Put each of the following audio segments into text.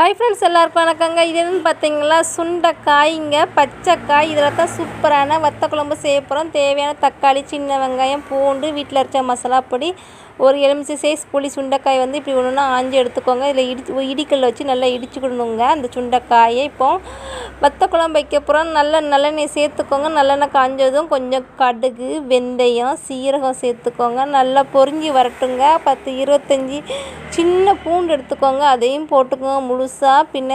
Hi friends எல்லாருக்கும் வணக்கங்க. இது என்னன்னு பார்த்தீங்களா சுண்டைக்காய்ங்க பச்சைக்காய். இதில் தான் சூப்பரான வத்த குழம்பு செய்ய போகிறோம் தேவையான தக்காளி சின்ன வெங்காயம் பூண்டு வீட்டில் அரைச்ச மசாலா பொடி ஒரு எலுமிச்சை சைஸ் புளி சுண்டைக்காய் வந்து இப்படி ஒன்று ஒன்றா ஆஞ்சி எடுத்துக்கோங்க. இதில் இடி இடிக்கல்ல வச்சு நல்லா இடிச்சுக்கிடணுங்க. அந்த சுண்டைக்காயை இப்போ வத்த குழம்பு வைக்க போகிறோம் நல்ல நல்லெண்ணெய் சேர்த்துக்கோங்க. நல்லெண்ணெய் காஞ்சதும் கொஞ்சம் கடுகு வெந்தயம் சீரகம் சேர்த்துக்கோங்க. நல்லா பொறிஞ்சி வரட்டுங்க. பத்து இருபத்தஞ்சி சின்ன பூண்டு எடுத்துக்கோங்க. அதையும் போட்டுக்கோங்க. முழு முழுசாக பின்ன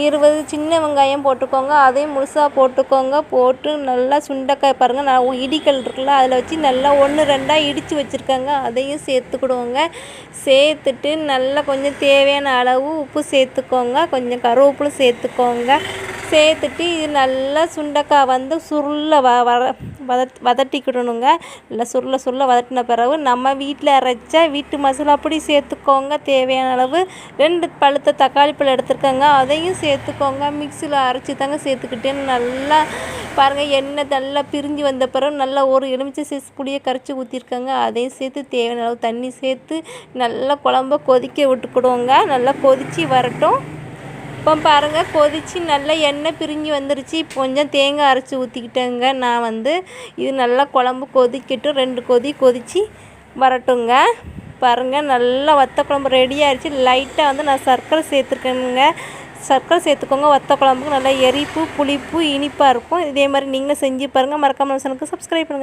இருபது சின்ன வெங்காயம் போட்டுக்கோங்க. அதையும் முழுசாக போட்டுக்கோங்க. போட்டு நல்லா சுண்டைக்காய் பாருங்கள் நான் இடிக்கல் இருக்குல்ல அதில் வச்சு நல்லா ஒன்று ரெண்டாக இடித்து வச்சுருக்கேங்க. அதையும் சேர்த்துக்கிடுவோங்க. சேர்த்துட்டு நல்லா கொஞ்சம் தேவையான அளவு உப்பு சேர்த்துக்கோங்க. கொஞ்சம் கருவேப்பிலும் சேர்த்துக்கோங்க. சேர்த்துட்டு இது நல்லா சுண்டக்காய் வந்து சுருளில் வ வர வதட் வதட்டிக்கிடணுங்க. நல்லா சுருள சுருள வதட்டின பிறகு நம்ம வீட்டில் அரைச்ச வீட்டு மசாலா பொடி சேர்த்துக்கோங்க. தேவையான அளவு ரெண்டு பழுத்த தக்காளி பழம் எடுத்துருக்கோங்க. அதையும் சேர்த்துக்கோங்க. மிக்சியில் அரைச்சி தாங்க சேர்த்துக்கிட்டேன்னு நல்லா பாருங்கள் எண்ணெய் நல்லா பிரிஞ்சு வந்த பிறகு நல்லா ஒரு எலுமிச்சை சைஸ் புளியை கரைச்சி ஊற்றிருக்கோங்க அதையும் சேர்த்து தேவையான அளவு தண்ணி சேர்த்து நல்லா குழம்ப கொதிக்க விட்டுக்கிடுவோங்க. நல்லா கொதித்து வரட்டும். இப்போ பாருங்கள் கொதித்து நல்லா எண்ணெய் பிரிஞ்சு வந்துருச்சு. இப்போ கொஞ்சம் தேங்காய் அரைச்சி ஊற்றிக்கிட்டேங்க நான் வந்து இது நல்லா குழம்பு கொதிக்கட்டும். ரெண்டு கொதி கொதித்து வரட்டுங்க பாருங்கள் நல்லா வத்த குழம்பு ரெடி ஆயிடுச்சு லைட்டாக வந்து நான் சர்க்கரை சேர்த்துருக்கேனுங்க. சர்க்கரை சேர்த்துக்கோங்க. வத்த குழம்புக்கு நல்லா எரிப்பு புளிப்பு இனிப்பாக இருக்கும். இதே மாதிரி நீங்களும் செஞ்சு பாருங்கள் மறக்காமல் சனுக்கு சப்ஸ்கிரைப் பண்ணுங்கள்